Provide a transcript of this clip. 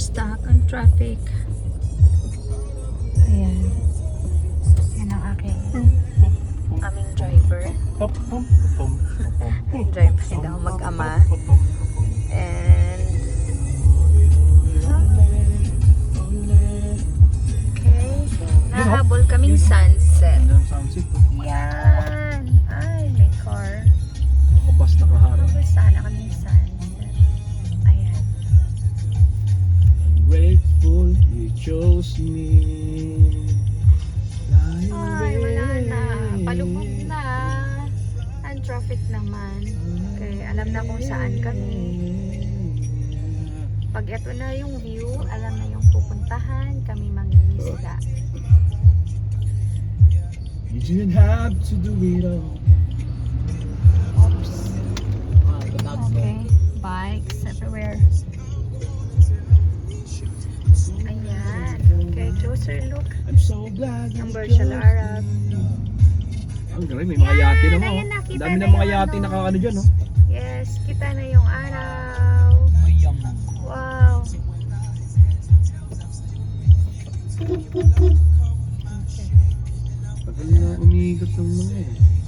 stuck on traffic. Ayan. Yan ang aking aming driver. Driver daw mag-ama. And okay. Nahabol kaming sunset. Oh. Yan. Ay, may car. Nakabas nakaharap. Habol sana kaming sunset. Chose me. Fly Ay, wala na. Palubog na. Ang traffic naman. Okay, alam na kung saan kami. Pag ito na yung view, alam na yung pupuntahan, kami mangingisda. You didn't have to do it all. Closer look. I'm so glad Ang Burj Al Arab. Ang galing, may mga yate naman. ayan, oh. nakita Dami na ng mga yung yate ano. nakakano dyan, oh. Yes, kita na yung araw. Wow. Tagal na umiikot ng mga eh.